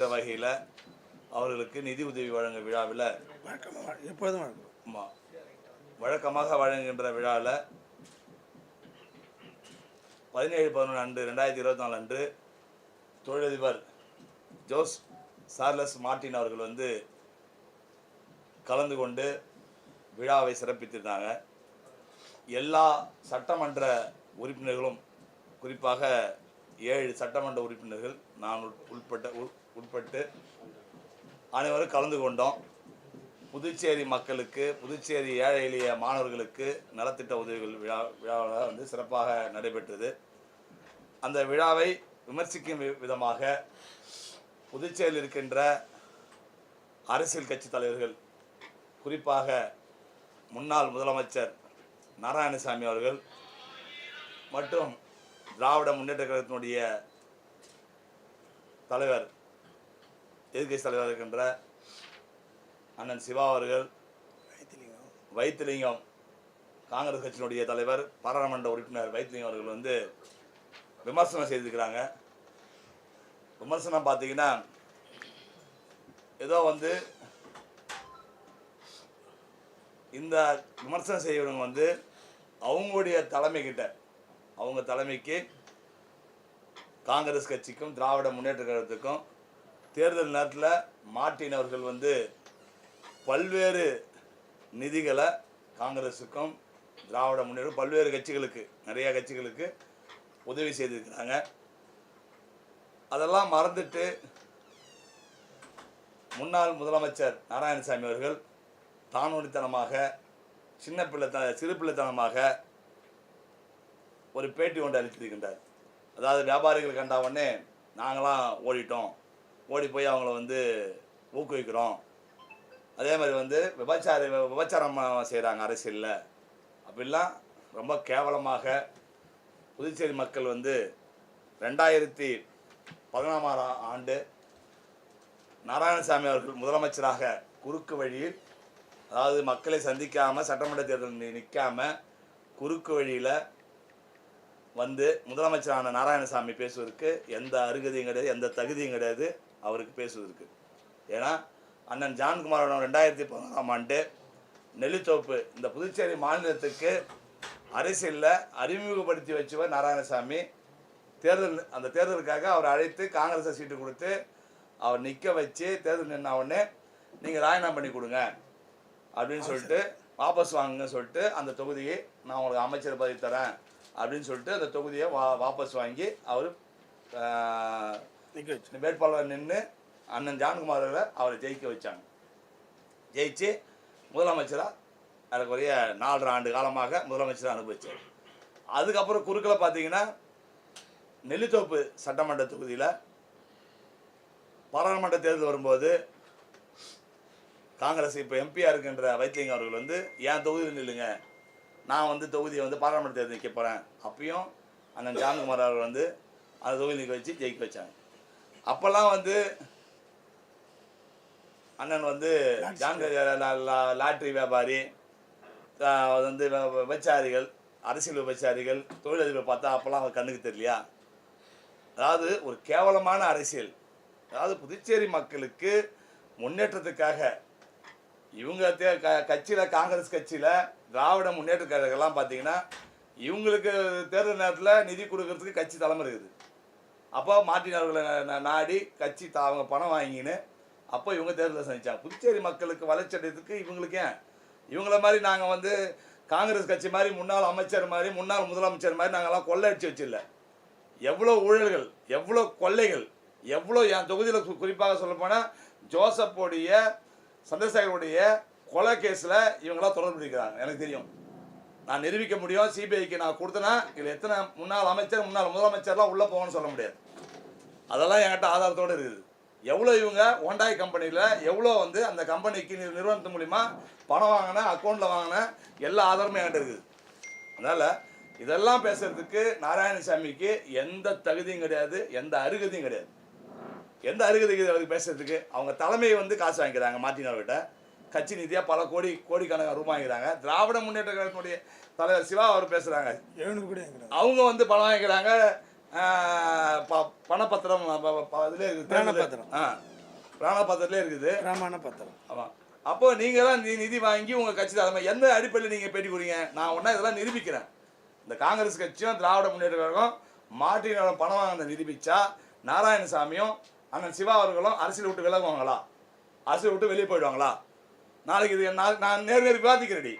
இந்த வகையில் அவர்களுக்கு நிதி உதவி வழங்க விழாவில் வழக்கமாக எப்பொழுதும் வழக்கம். ஆமா, வழக்கமாக வழங்குகின்ற விழாவில் பதினேழு பதினொன்று அன்று ரெண்டாயிரத்தி இருபத்தி நாலு அன்று தொழிலதிபர் ஜோஸ் சார்லஸ் மார்ட்டின் அவர்கள் வந்து கலந்து கொண்டு விழாவை சிறப்பித்திருந்தாங்க. எல்லா சட்டமன்ற உறுப்பினர்களும் குறிப்பாக ஏழு சட்டமன்ற உறுப்பினர்கள் நான் உட்- உட்பட்ட உட்பட்டு அனைவரும் கலந்து கொண்டோம். புதுச்சேரி மக்களுக்கு புதுச்சேரி ஏழை எளிய மாணவர்களுக்கு நலத்திட்ட உதவிகள் விழா விழாவில் வந்து சிறப்பாக நடைபெற்றது. அந்த விழாவை விமர்சிக்கும் விதமாக புதுச்சேரியில் இருக்கின்ற அரசியல் கட்சி தலைவர்கள் குறிப்பாக முன்னாள் முதலமைச்சர் நாராயணசாமி அவர்கள் மற்றும் திராவிட முன்னேற்ற கழகத்தினுடைய தலைவர் எதிர்கட்சி தலைவர் இருக்கின்ற அண்ணன் சிவா அவர்கள் வைத்திலிங்கம் வைத்திலிங்கம் காங்கிரஸ் கட்சியினுடைய தலைவர் பாராளுமன்ற உறுப்பினர் வைத்திலிங்கம் அவர்கள் வந்து விமர்சனம் செய்திருக்கிறாங்க. விமர்சனம் பார்த்தீங்கன்னா ஏதோ வந்து இந்த விமர்சனம் செய்யறவங்க வந்து அவங்களுடைய தலைமைக்கிட்ட அவங்க தலைமைக்கு காங்கிரஸ் கட்சிக்கும் திராவிட முன்னேற்ற கழகத்துக்கும் தேர்தல் நேரத்தில் மார்ட்டின் அவர்கள் வந்து பல்வேறு நிதிகளை காங்கிரஸுக்கும் திராவிட முன்னேற்ற பல்வேறு கட்சிகளுக்கு நிறைய கட்சிகளுக்கு உதவி செய்திருக்கிறாங்க. அதெல்லாம் மறந்துட்டு முன்னாள் முதலமைச்சர் நாராயணசாமி அவர்கள் தானொடித்தனமாக சின்ன பிள்ளைத்த சிறு பிள்ளைத்தனமாக ஒரு பேட்டி ஒன்று அளித்திருக்கின்றார். அதாவது வியாபாரிகள் கண்டா உடனே நாங்களாம் ஓடிட்டோம். ஓடி போய் அவங்கள வந்து ஊக்குவிக்கிறோம். அதே மாதிரி வந்து விபச்சார விபச்சாரம் செய்கிறாங்க அரசியலில். அப்படிலாம் ரொம்ப கேவலமாக புதுச்சேரி மக்கள் வந்து ரெண்டாயிரத்தி பதினாமாம் ஆண்டு நாராயணசாமி அவர்கள் முதலமைச்சராக குறுக்கு வழியில் அதாவது மக்களை சந்திக்காமல் சட்டமன்ற தேர்தல் நிற்காம குறுக்கு வழியில் வந்து முதலமைச்சரான நாராயணசாமி பேசுவதற்கு எந்த அருகதையும் கிடையாது எந்த தகுதியும் கிடையாது. அவருக்கு பேசுவதற்கு ஏன்னா அண்ணன் ஜான்குமார் ரெண்டாயிரத்தி பதினொன்றாம் ஆண்டு நெல்லித்தோப்பு இந்த புதுச்சேரி மாநிலத்துக்கு அரசியலில் அறிமுகப்படுத்தி வச்சவர் நாராயணசாமி. தேர்தல் அந்த தேர்தலுக்காக அவர் அழைத்து காங்கிரஸை சீட்டு கொடுத்து அவர் நிற்க வச்சு தேர்தல் நின்ன உடனே நீங்கள் ராஜினாமா பண்ணி கொடுங்க அப்படின்னு சொல்லிட்டு வாபஸ் வாங்குங்கன்னு சொல்லிட்டு அந்த தொகுதியை நான் உங்களுக்கு அமைச்சர் பதவி தரேன் அப்படின்னு சொல்லிட்டு அந்த தொகுதியை வா வாபஸ் வாங்கி அவர் நிற்க வச்சு வேட்பாளர் நின்று அண்ணன் ஜான்குமார் அவர்களை அவரை ஜெயிக்க வச்சாங்க. ஜெயிச்சு முதலமைச்சராக அதுக்குரிய நாலரை ஆண்டு காலமாக முதலமைச்சராக அனுபவிச்சார். அதுக்கப்புறம் குறுக்கில் பார்த்தீங்கன்னா நெல்லித்தோப்பு சட்டமன்ற தொகுதியில் பாராளுமன்ற தேர்தல் வரும்போது காங்கிரஸ் இப்போ எம்பியாக இருக்கின்ற வைத்தியங்க அவர்கள் வந்து என் தொகுதியில் நில்லுங்க? நான் வந்து தொகுதியை வந்து பாராளுமன்ற தேர்தல் நிற்க போகிறேன் அப்பயும் அண்ணன் ஜான்குமார் அவர்கள் வந்து அந்த தொகுதி நிற்க வச்சு ஜெயிக்க வச்சாங்க. அப்போல்லாம் வந்து அண்ணன் வந்து ஜான் லாட்ரி வியாபாரி வந்து விபச்சாரிகள் அரசியல் விபச்சாரிகள் தொழிலதிபர் பார்த்தா அப்போல்லாம் கண்ணுக்கு தெரியலையா? அதாவது ஒரு கேவலமான அரசியல். அதாவது புதுச்சேரி மக்களுக்கு முன்னேற்றத்துக்காக இவங்க தே க கட்சியில் காங்கிரஸ் கட்சியில் திராவிட முன்னேற்ற கழகம்லாம் பார்த்தீங்கன்னா இவங்களுக்கு தேர்தல் நேரத்தில் நிதி கொடுக்கறதுக்கு கட்சி தலைமை இருக்குது. அப்போ மார்ட்டின் அவர்களை நாடி கட்சி தா- அவங்க பணம் வாங்கின்னு அப்போ இவங்க தேர்தலை சந்தித்தாங்க புதுச்சேரி மக்களுக்கு வளர்ச்சி அடையறதுக்கு இவங்களுக்கு ஏன்? இவங்கள மாதிரி நாங்கள் வந்து காங்கிரஸ் கட்சி மாதிரி முன்னாள் அமைச்சர் மாதிரி முன்னாள் முதலமைச்சர் மாதிரி நாங்கள்லாம் கொள்ளையடிச்சு வச்சில்ல எவ்வளோ ஊழல்கள் எவ்வளோ கொள்ளைகள் எவ்வளோ என் தொகுதியில் குறிப்பாக சொல்லப்போனால் ஜோசப்போடைய சந்திரசேகருடைய கொலை கேஸில் இவங்களாம் தொடர்பு இருக்கிறாங்க எனக்கு தெரியும். நான் நிரூபிக்க முடியும் சிபிஐக்கு நான் கொடுத்தேன்னா இதில் எத்தனை முன்னாள் அமைச்சர் முன்னாள் முதலமைச்சர்லாம் உள்ளே போகணும்னு சொல்ல முடியாது. அதெல்லாம் என்கிட்ட ஆதாரத்தோடு இருக்குது. எவ்வளோ இவங்க ஹோண்டாய் கம்பெனியில் எவ்வளோ வந்து அந்த கம்பெனிக்கு நிறு- நிறுவனத்து மூலிமா பணம் வாங்கின அக்கௌண்ட்டில் வாங்கின எல்லா ஆதாரமும் என்கிட்ட இருக்குது. அதனால் இதெல்லாம் பேசுறதுக்கு நாராயணசாமிக்கு எந்த தகுதியும் கிடையாது எந்த அருகதையும் கிடையாது. எந்த அருகதை அவருக்கு பேசுறதுக்கு? அவங்க தலைமையை வந்து காசு வாங்கிக்கிறாங்க மாற்றினவர்கிட்ட கட்சி நிதியாக பல கோடி கோடிக்கணக்கான ரூபாய் வாங்கிக்கிறாங்க. திராவிட முன்னேற்ற கழகத்தினுடைய தலைவர் சிவா அவர் பேசுகிறாங்க அவங்க வந்து பணம் வாங்கிக்கிறாங்க. ப- பணப்பத்திரம் ப- ப- ப- இதுல இருக்கு, தேர்தல் பணப்பத்திரம். ஆ பிராண பத்திரத்திலே இருக்குது. பிரமாண பத்திரம் ஆமாம் அப்போ நீங்களாம் நீ நிதி வாங்கி உங்கள் கட்சி தலைமை எந்த அடிப்படையில் நீங்கள் பேட்டி கொடுங்க? நான் ஒன்றா இதெல்லாம் நிரூபிக்கிறேன். இந்த காங்கிரஸ் கட்சியும் திராவிட முன்னேற்ற கழகம் மாட்டினோட பணம் வாங்க நிரூபிச்சா நாராயணசாமியும் அண்ணன் சிவா அவர்களும் அரசியல் விட்டு விலகுவாங்களா? அரசியல் விட்டு வெளியே போயிடுவாங்களா? நாளைக்கு இது நான் நான் நேர் நேர் விவாதிக்கிறடி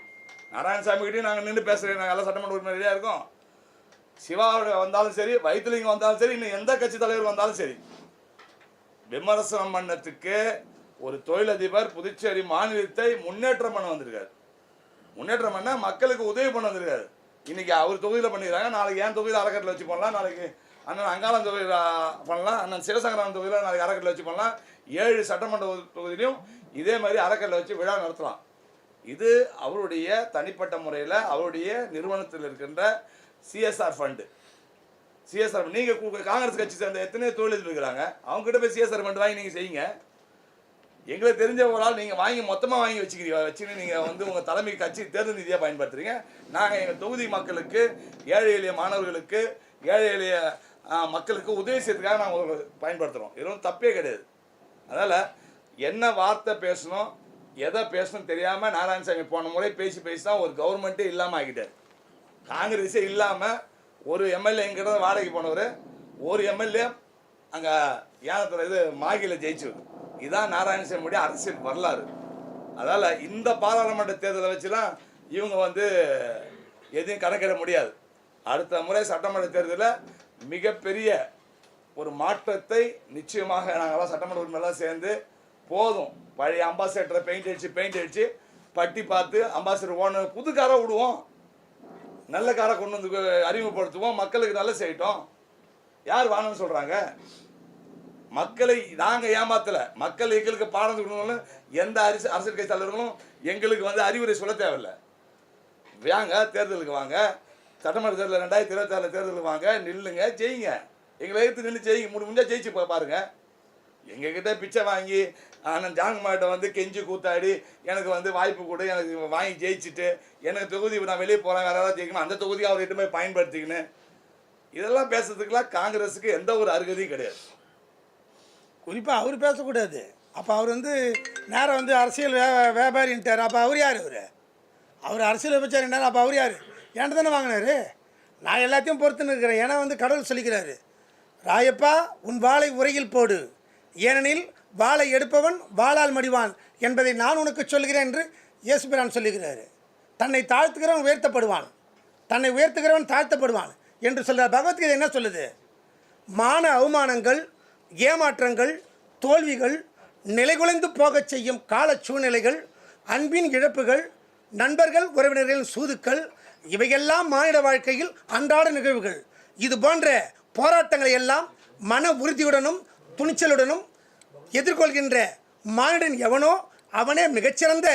நாராயணசாமி கிட்டே நாங்கள் நின்று பேசுகிறேன் நாங்கள் எல்லாம் சட்டமன்ற உறுப்பினரியாக இருக்கோம். சிவாவோட வந்தாலும் சரி வைத்திலிங்கம் வந்தாலும் சரி இன்னும் எந்த கட்சி தலைவர் வந்தாலும் சரி. விமர்சனம் பண்ணத்துக்கு ஒரு தொழிலதிபர் புதுச்சேரி மாநிலத்தை முன்னேற்றம் பண்ண வந்திருக்காரு. முன்னேற்றம் பண்ண மக்களுக்கு உதவி பண்ண வந்திருக்காரு. இன்னைக்கு அவர் தொகுதியில் பண்ணிக்கிறாங்க. நாளைக்கு என் தொகுதியில் அறக்கட்டில் வச்சு பண்ணலாம். நாளைக்கு அண்ணன் அங்காளம் தொகுதியில் பண்ணலாம். அண்ணன் சிவசங்கரன் தொகுதியில் நாளைக்கு அறக்கட்டில் வச்சு பண்ணலாம். ஏழு சட்டமன்ற தொகுதியிலையும் இதே மாதிரி அறக்கல்ல வச்சு விழா நடத்தலாம். இது அவருடைய தனிப்பட்ட முறையில் அவருடைய நிறுவனத்தில் இருக்கின்ற சிஎஸ்ஆர் ஃபண்டு சிஎஸ்ஆர் நீங்கள் காங்கிரஸ் கட்சி சேர்ந்த எத்தனை தொழில் இருக்கிறாங்க. அவங்க கிட்ட போய் சிஎஸ்ஆர் ஃபண்ட் வாங்கி நீங்கள் செய்யுங்க. எங்களுக்கு தெரிஞ்ச ஒரு ஆள் நீங்கள் வாங்கி மொத்தமாக வாங்கி வச்சுக்கிறீங்க. வச்சுன்னு நீங்கள் வந்து உங்கள் தலைமை கட்சி தேர்தல் நிதியாக பயன்படுத்துறீங்க. நாங்கள் எங்கள் தொகுதி மக்களுக்கு ஏழை எளிய மாணவர்களுக்கு ஏழை எளிய மக்களுக்கு உதவி செய்யறதுக்காக நாங்கள் பயன்படுத்துகிறோம் இது ஒன்றும் தப்பே கிடையாது. அதனால் என்ன வார்த்தை பேசணும் எதை பேசணும் தெரியாமல் நாராயணசாமி போன முறை பேசி பேசி தான் ஒரு கவர்மெண்ட்டே இல்லாமல் ஆகிட்டார். காங்கிரஸே இல்லாமல் ஒரு எம்எல்ஏ எங்கிட்ட வாடகைக்கு போனவர். ஒரு எம்எல்ஏ அங்கே யானத்தில் இது மாகியில் ஜெயிச்சவர் இதுதான் நாராயணசாமியுடைய அரசியல் வரலாறு. அதால் இந்த பாராளுமன்ற தேர்தலை வச்சுலாம் இவங்க வந்து எதையும் கணக்கிட முடியாது. அடுத்த முறை சட்டமன்ற தேர்தலில் மிகப்பெரிய ஒரு மாற்றத்தை நிச்சயமாக நாங்கள்லாம் சட்டமன்ற உரிமையெல்லாம் சேர்ந்து போதும். பழைய அம்பாசிடரை பெயிண்ட் அடிச்சு பெயிண்ட் அடிச்சு பட்டி பார்த்து அம்பாசிடர் ஓனர் புது காரை விடுவோம். நல்ல காரை கொண்டு வந்து அறிமுகப்படுத்துவோம். மக்களுக்கு நல்ல செய்யட்டும். யார் வாங்கன்னு சொல்கிறாங்க மக்களை நாங்கள் ஏமாத்தலை. மக்கள் எங்களுக்கு பாடம் சொல்லணும்னு எந்த அரசு அரசியல் கட்சி தலைவர்களும் எங்களுக்கு வந்து அறிவுரை சொல்ல தேவையில்லை. வாங்க தேர்தலுக்கு வாங்க. சட்டமன்ற தேர்தல் ரெண்டாயிரத்தி இருபத்தாறு தேர்தலுக்கு வாங்க. நில்லுங்க ஜெயிங்க. எங்களை எடுத்து நின்று ஜெயிங்க. முடி முடிஞ்சா ஜெயிச்சு பாருங்கள் பாருங்க. எங்ககிட்ட பிச்சை வாங்கி ஆனால் ஜாங்கமாட்ட வந்து கெஞ்சி கூத்தாடி எனக்கு வந்து வாய்ப்பு கொடு எனக்கு வாங்கி ஜெயிச்சுட்டு எனக்கு தொகுதி நான் வெளியே போகிறேன் வேறு ஏதாவது ஜெயிக்கணும் அந்த தொகுதியை அவர் போய் பயன்படுத்திக்கின்னு. இதெல்லாம் பேசுறதுக்கெல்லாம் காங்கிரஸுக்கு எந்த ஒரு அருகதையும் கிடையாது. குறிப்பாக அவர் பேசக்கூடாது. அப்போ அவர் வந்து நேரம் வந்து அரசியல் வே வியாபாரின்ட்டார் அப்போ அவர் யார் அவர்? அவர் அரசியல் விபச்சாரின்றார் அப்போ அவர் யார்? என்கிட்ட தானே வாங்கினாரு? நான் எல்லாத்தையும் பொறுத்துன்னு இருக்கிறேன். ஏன்னா வந்து கடவுள் சொல்லிக்கிறாரு. ராயப்பா உன் வாளை உரையில் போடு. ஏனெனில் வாளை எடுப்பவன் வாளால் மடிவான் என்பதை நான் உனக்கு சொல்கிறேன் என்று இயேசுபிரான் சொல்லுகிறார். தன்னை தாழ்த்துகிறவன் உயர்த்தப்படுவான். தன்னை உயர்த்துகிறவன் தாழ்த்தப்படுவான் என்று சொல்கிறார் பகவத்கீதை என்ன சொல்லுது? மான அவமானங்கள் ஏமாற்றங்கள் தோல்விகள் நிலைகுலைந்து போகச் செய்யும் கால சூழ்நிலைகள் அன்பின் இழப்புகள் நண்பர்கள் உறவினர்களின் சூதுக்கள் இவையெல்லாம் மானிட வாழ்க்கையில் அன்றாட நிகழ்வுகள். இது போன்ற போராட்டங்களை எல்லாம் மன உறுதியுடனும் துணிச்சலுடனும் எதிர்கொள்கின்ற மானிடன் எவனோ அவனே மிகச்சிறந்த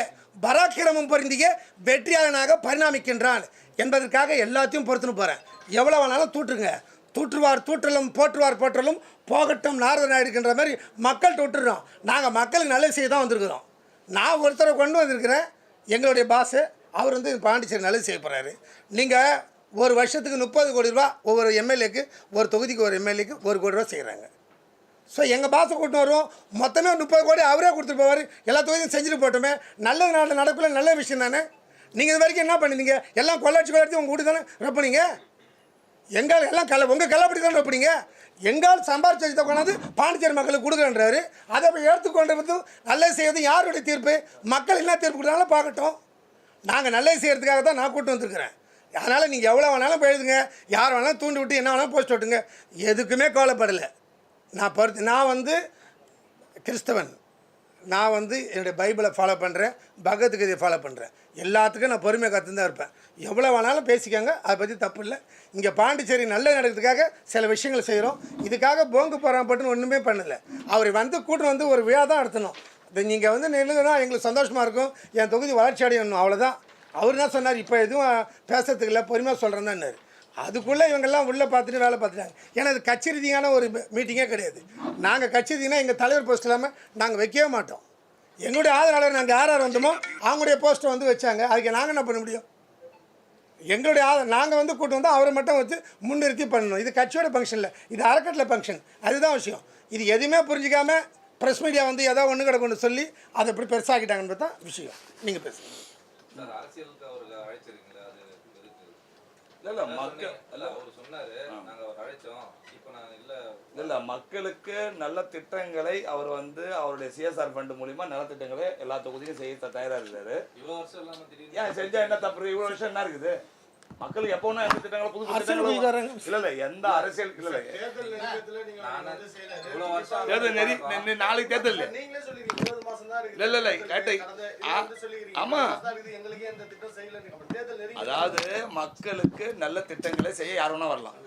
பராக்கிரமம் பொருந்திய வெற்றியாளனாக பரிணாமிக்கின்றான் என்பதற்காக எல்லாத்தையும் பொறுத்துன்னு போகிறேன் எவ்வளோ வேணாலும் தூற்றுங்க. தூற்றுவார் தூற்றலும் போற்றுவார் போற்றலும் போகட்டும் நாரத நாயுடுன்ற மாதிரி மக்கள்கிட்ட விட்டுறோம். நாங்கள் மக்களுக்கு நல்லது செய்ய தான் வந்திருக்கிறோம். நான் ஒருத்தரை கொண்டு வந்திருக்கிறேன். எங்களுடைய பாஸு அவர் வந்து பாண்டிச்சேரி நல்லது செய்ய போகிறாரு நீங்கள் ஒரு வருஷத்துக்கு முப்பது கோடி ரூபா ஒவ்வொரு எம்எல்ஏக்கு ஒரு தொகுதிக்கு ஒரு எம்எல்ஏக்கு ஒரு கோடி ரூபா செய்கிறாங்க ஸோ எங்கள் பாசை கூட்டம் வரும் மொத்தமே முப்பது கோடி அவரே கொடுத்துட்டு போவார். எல்லா தொகுதியும் செஞ்சுட்டு போட்டோமே. நல்லது நாடு நடக்கல நல்ல விஷயம் தானே? நீங்கள் இது வரைக்கும் என்ன பண்ணிருந்தீங்க எல்லாம் கொள்ளாட்சி கொள்ளாட்சி உங்கள் வீட்டு தானே ரப்பினீங்க? எங்கால் எல்லாம் கல உங்கள் கள்ளப்படி தானே ரப்பினீங்க? எங்கால் சம்பாரிச்சதை கொண்டாந்து பாண்டிச்சேரி மக்களுக்கு கொடுக்குறன்றாரு. அதை போய் எடுத்துக்கொண்டு நல்லது செய்வது யாருடைய தீர்ப்பு? மக்கள் என்ன தீர்ப்பு கொடுத்தாலும் பார்க்கட்டும். நாங்கள் நல்லது செய்கிறதுக்காக தான் நான் கூட்டு வந்திருக்கிறேன். அதனால் நீங்கள் எவ்வளோ வேணாலும் போயிடுதுங்க யார் வேணாலும் தூண்டி விட்டு என்ன வேணாலும் போஸ்ட் விட்டுங்க எதுக்குமே கவலைப்படலை. நான் பொறுத்து நான் வந்து கிறிஸ்தவன். நான் வந்து என்னுடைய பைபிளை ஃபாலோ பண்ணுறேன் பகவத்கீதையை ஃபாலோ பண்ணுறேன் எல்லாத்துக்கும் நான் பொறுமையாக கற்று தான் இருப்பேன். எவ்வளோ வேணாலும் பேசிக்கோங்க அதை பற்றி தப்பு இல்லை. இங்கே பாண்டிச்சேரி நல்ல நடக்கிறதுக்காக சில விஷயங்கள் செய்கிறோம் இதுக்காக போங்கு போகிறான் பட்டுன்னு ஒன்றுமே பண்ணலை. அவர் வந்து கூட்டம் வந்து ஒரு விழா தான் நடத்தணும். இது நீங்கள் வந்து நில்லுங்கன்னா எங்களுக்கு சந்தோஷமாக இருக்கும். என் தொகுதி வளர்ச்சி அடையணும் அவ்வளோதான் அவர் என்ன சொன்னார்? இப்போ எதுவும் பேசுறதுக்கு இல்லை பொறுமையாக சொல்கிறேன் தான் அதுக்குள்ளே இவங்கெல்லாம் உள்ளே பார்த்துட்டு வேலை பார்த்துட்டாங்க. ஏன்னா இது கட்சி ரீதியான ஒரு மீட்டிங்கே கிடையாது. நாங்கள் கட்சி ரீதினா எங்கள் தலைவர் போஸ்ட் இல்லாமல் நாங்கள் வைக்கவே மாட்டோம். எங்களுடைய ஆதரவாளர் நாங்கள் யார் யார் வந்தோமோ அவங்களுடைய போஸ்ட்டை வந்து வச்சாங்க. அதுக்கு நாங்கள் என்ன பண்ண முடியும்? எங்களுடைய ஆதரவு நாங்கள் வந்து கூட்டு வந்து அவரை மட்டும் வச்சு முன்னிறுத்தி பண்ணணும். இது கட்சியோட ஃபங்க்ஷன் இல்லை. இது அறக்கட்டளை ஃபங்க்ஷன் அதுதான் விஷயம். இது எதுவுமே புரிஞ்சிக்காமல் ப்ரெஸ் மீடியா வந்து ஏதோ ஒன்று கிடக்குன்னு கொண்டு சொல்லி அதை எப்படி பெருசாகிட்டாங்கன்னு பார்த்தா விஷயம். நீங்கள் பேசுங்க சார் அரசியலுக்கு அவருக்கு அழைச்சிருக்கீங்களா அது எதுக்கு இல்லை மக்கள் இல்ல. அவர் சொன்னாரு நாங்க அவர் அழைச்சோம். இப்போ நான் இல்ல. இல்லை மக்களுக்கு நல்ல திட்டங்களை அவர் வந்து அவருடைய சிஎஸ்ஆர் ஃபண்ட் மூலிமா நலத்திட்டங்களை எல்லா தொகுதியும் செய்ய தயாரா இருக்காரு இவ்வளவு வருஷம் இல்லாம திடீர்னு ஏன் செஞ்சா என்ன தப்பு? இவ்வளவு வருஷம் என்ன இருக்குது? மக்களுக்கு எப்போ எந்த திட்டங்களும் புது திட்டங்களும். இல்ல இல்ல எந்த அரசியல் இல்ல இல்ல. நானு இவ்வளவு வருஷம் தேர்தல் நெறி நாளைக்கு தேர்தல் இல்ல இல்ல, கேட்டை- ஆமா. அதாவது மக்களுக்கு நல்ல திட்டங்களை செய்ய யார் வேணா வரலாம்.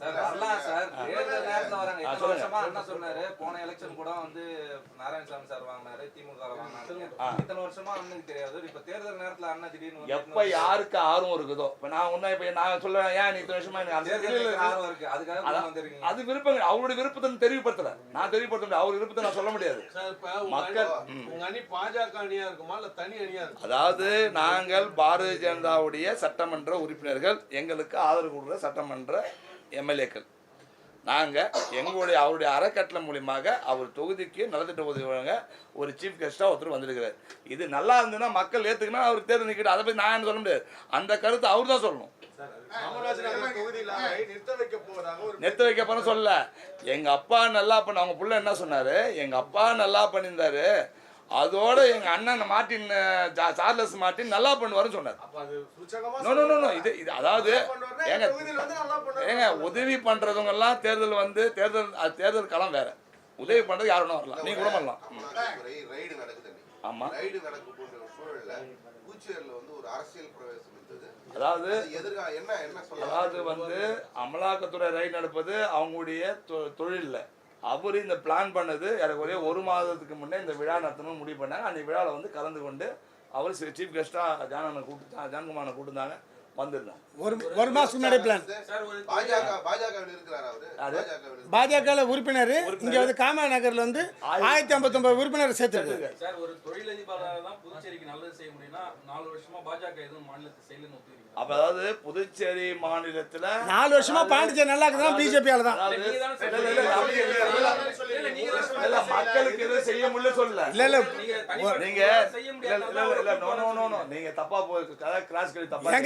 சார் வரலாம் சார். தேர்தல் நேரத்துல வராங்க. இத்தனை. வருஷமா என்ன சொன்னாரு போன எலெக்ஷன் கூட வந்து நாராயணசாமி சார் வாங்கினாரு திமுக வாங்கினாரு. இத்தனை வருஷமா அண்ணனுக்கு தெரியாது. இப்ப தேர்தல் நேரத்துல அண்ணன் திடீர்னு எப்ப யாருக்கு ஆர்வம் இருக்குதோ. இப்ப நான் ஒண்ணு இப்ப நான் சொல்றேன் ஏன் நீ இத்தனை வருஷமா எனக்கு அந்த. ஆர்வம் இருக்கு. அதுக்காக அது விருப்பம் அவருடைய விருப்பத்தை தெரியப்படுத்தல. நான் தெரியப்படுத்த முடியாது. அவர் விருப்பத்தை நான் சொல்ல முடியாது. சார், இப்ப உங்க மக்கள், அணி- உங்க அணி பாஜக அணியா இருக்குமா இல்ல தனி அணியா இருக்குமா? அதாவது நாங்கள் பாரதிய ஜனதாவுடைய சட்டமன்ற உறுப்பினர்கள் எங்களுக்கு ஆதரவு கொடுக்குற சட்டமன்ற எம்எல்ஏக்கள். நாங்கள் எங்களுடைய அவருடைய அறக்கட்டளை மூலியமாக அவர் தொகுதிக்கு நலத்திட்ட உதவி வழங்க ஒரு சீஃப் கெஸ்ட்டாக ஒருத்தர் வந்திருக்கிறார். இது நல்லா இருந்ததுன்னா மக்கள் ஏற்றுக்குன்னா அவர் தேர்தல் நிற்கிட்டு அதை பற்றி நான் என்ன சொல்ல முடியாது. அந்த கருத்தை அவர் தான் சொல்லணும். நிறுத்த வைக்க போன சொல்லல. எங்கள் அப்பா நல்லா பண்ண அவங்க புள்ள என்ன சொன்னார்? எங்கள் அப்பா நல்லா பண்ணியிருந்தாரு. அதோட எங்கள் அண்ணன் மார்ட்டின் ஜா- சார்லஸ் மார்ட்டின் நல்லா பண்ணுவாருன்னு சொன்னார். அப்ப அது சுச்சகமா நோ நோ நோ நோ இது இது அதாவது ஏங்க எங்க ஏங்க உதவி பண்றவங்க எல்லாம் தேர்தல் வந்து தேர்தல் தேர்தல் களம் வேற. உதவி பண்றது யாரும் வரலாம். நீங்க கூட பண்ணலாம். ஆமா ரைடு நடக்க போன்ற ஒரு சூழல்ல பூச்சேரியில வந்து ஒரு அரசியல் பிரவேசம் இருந்தது. அதாவது அதாவது வந்து அமலாக்கத்துறை ரைட் நடப்பது அவங்களுடைய தொ- தொழில்ல. அவர் இந்த பிளான் பண்ணது ஏறக்குறைய ஒரு மாதத்துக்கு முன்னே இந்த விழா நடத்தணும்னு முடிவு பண்ணாங்க. அந்த விழாவில் வந்து கலந்து கொண்டு அவர் சீஃப் கெஸ்ட்டாக ஜானனை கூப்பிட்டு ஜான்குமாரனை கூப்பிட்டுருந்தாங்க. வந்திருந்தாங்க. ஒரு ஒரு மாதத்துக்கு முன்னாடி பிளான் பாஜக உறுப்பினர் இங்கே வந்து காமா நகரில் வந்து ஆயிரத்தி ஐம்பத்தொம்பது உறுப்பினர் சேர்த்துருக்கு சார் ஒரு தொழிலதிபராக தான் புதுச்சேரிக்கு நல்லது செய்ய முடியும்னா நாலு வருஷமா பாஜக எதுவும் மாநிலத்தை செய்யலன்னு அப்ப அதாவது புதுச்சேரி மாநிலத்துல நாலு வருஷமா பாண்டிச்சேரி நல்லா இருக்குதுன்னா பிஜேபியால தான். அதாவது நீங்க தானே மக்களுக்கு எதுவும் செய்ய முடியல சொல்லல. இல்லை இல்லை. நீங்க நோ நோ நோ நோ நீங்க தப்பா போய் கிராஸ் கழி தப்பா.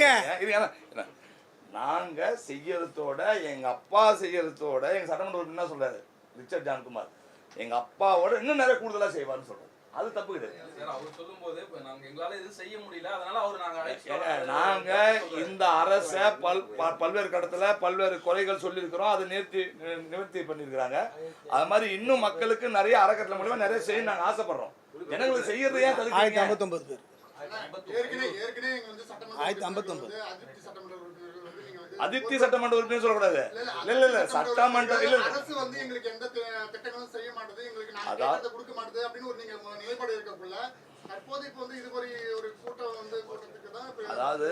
நாங்க செய்யறதோட எங்க அப்பா செய்யறதோட எங்க சட்டமன்ற உறுப்பினர் என்ன சொல்றாரு? ரிச்சர்ட் ஜான்குமார். எங்க அப்பாவோட இன்னும் நிறைய கூடுதலா செய்வார்னு சொல்றாரு. அது தப்பு கிடையாது சார் அவர் சொல்லும்போது இப்ப நாங்க எங்களால எதுவும் செய்ய முடியல அதனால அவர் நாங்க நாங்க இந்த அரச பல் பல்வேறு கடத்துல பல்வேறு குறைகள் சொல்லியிருக்கிறோம். அதை நிறுத்தி நிவர்த்தி பண்ணியிருக்கிறாங்க. அது மாதிரி இன்னும் மக்களுக்கு நிறைய அறக்கட்டளை மூலியமா நிறைய செய்ய நாங்க ஆசைப்படுறோம். ஜனங்களுக்கு செய்யறது ஏன் ஆயிரத்தி தடுக்கிறீங்க ஐம்பத்தொம்பது பேர். ஏற்கனவே ஏற்கனவே ஆயிரத்தி உறுப்பினர்கள் ஐம்பத்தொன்பது. அதிருப்தி சட்டமன்ற நீங்க உறுப்பினர் சொல்லக்கூடாது. இல்ல இல்ல இல்ல சட்டமன்ற இல்ல இல்ல. அரசு வந்து எங்களுக்கு எந்த திட்டங்களும் செய்ய மாட்டேது எங்களுக்கு நாங்க அதான். கேட்டதை கொடுக்க மாட்டேது அப்படின்னு ஒரு நீங்க நிலைப்பாடு இருக்கக்குள்ள தற்போது இப்போ வந்து இது ஒரு ஒரு கூட்டம் வந்து கூட்டத்துக்கு தான் இப்ப அதாவது